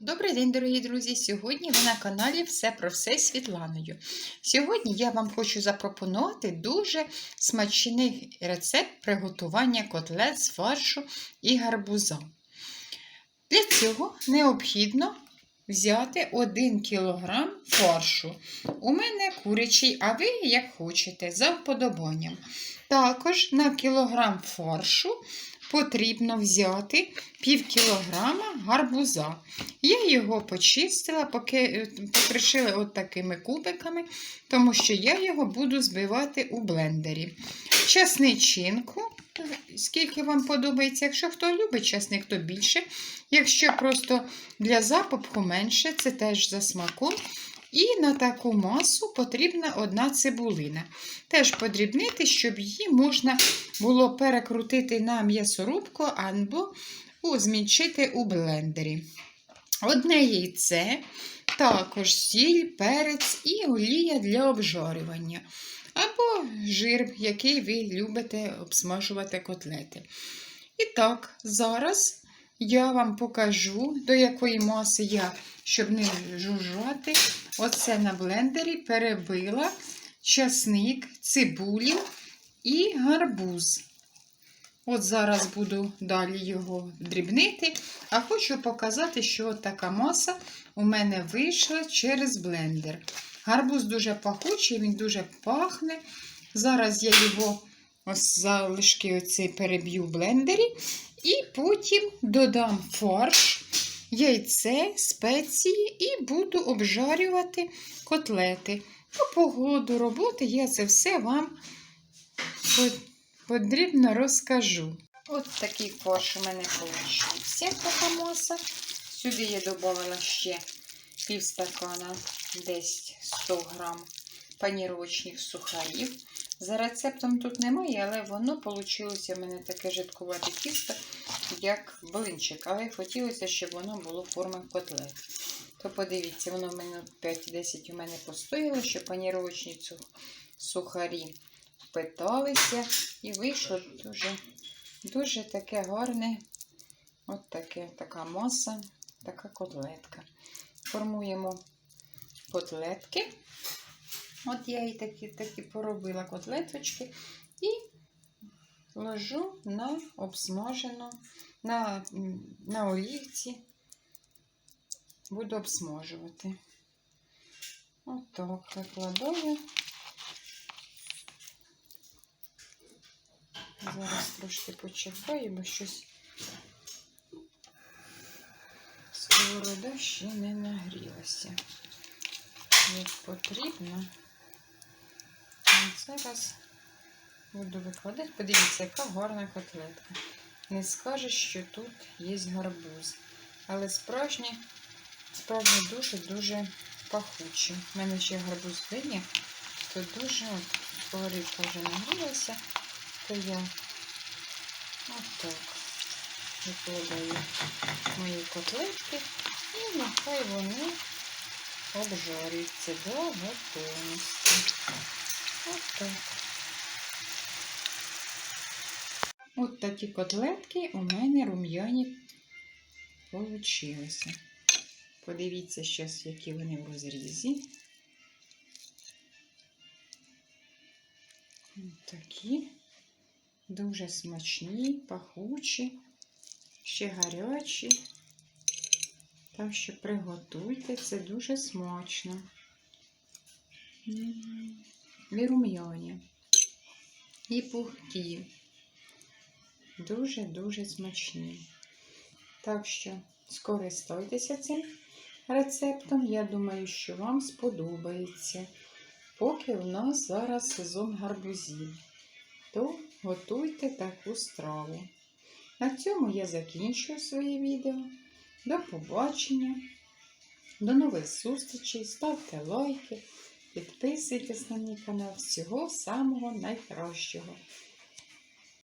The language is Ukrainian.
Добрий день, дорогі друзі! Сьогодні ви на каналі Все про все з Світланою. Сьогодні я вам хочу запропонувати дуже смачний рецепт приготування котлет з фаршу і гарбуза. Для цього необхідно взяти 1 кг фаршу. У мене курячий, а ви як хочете, за вподобанням. Також на кілограм фаршу потрібно взяти пів кілограма гарбуза. Я його почистила, поки покришила от такими кубиками, тому що я його буду збивати у блендері. Часничинку, скільки вам подобається. Якщо хто любить часник, то більше. Якщо просто для запаху менше, це теж за смаком. І на таку масу потрібна одна цибулина. Теж подрібнити, щоб її можна було перекрутити на м'ясорубку або змінчити у блендері. Одне яйце, також сіль, перець і олія для обжарювання. Або жир, який ви любите обсмажувати котлети. І так, зараз я вам покажу, до якої маси я, щоб не жужжати, оце на блендері перебила часник, цибулю і гарбуз. От зараз буду далі його дрібнити, а хочу показати, що така маса у мене вийшла через блендер. Гарбуз дуже пахучий, він дуже пахне. Зараз я його ось залишки оці переб'ю в блендері. І потім додам фарш, яйце, спеції і буду обжарювати котлети. По погоду роботи я це все вам подрібно розкажу. От такий фарш у мене вийшов. така маса. Сюди я додала ще пів стакана, десь 100 грам паніровочних сухарів. За рецептом тут немає, але воно вийшло в мене таке жидкувате тісто, як блинчик. Але хотілося, щоб воно було форми котлет. То подивіться, воно мене 5-10 у мене постояло, що паніровочні сухарі впиталися. І вийшло дуже дуже таке гарне, от таке, така маса, така котлетка. Формуємо котлетки. От я і такі такі поробила котлеточки і ложу на обсмажену, на, на олівці, буду обсмажувати. Отак викладаю. Зараз трошки почекаю, бо щось сковорода ще не нагрілася. Як потрібно. Зараз буду викладати. Подивіться, яка гарна котлетка. Не скажеш, що тут є гарбуз. Але справжні, справжні дуже-дуже пахучі. У мене ще гарбуз виня, то дуже от, вже нагрілася, то я отак викладаю мої котлетки і нехай вони обжарюються до готовності. От так. От такі котлетки у мене рум'яні получилися. Подивіться зараз, які вони в розрізі. От такі. Дуже смачні, пахучі, ще гарячі. Так що приготуйте, це дуже смачно. І рум'яні, і пухкі. Дуже-дуже смачні. Так що скористайтеся цим рецептом. Я думаю, що вам сподобається. Поки у нас зараз сезон гарбузів, то готуйте таку страву. На цьому я закінчую своє відео. До побачення, до нових зустрічей, ставте лайки, підписуйтесь на мій канал. Всього самого найкращого.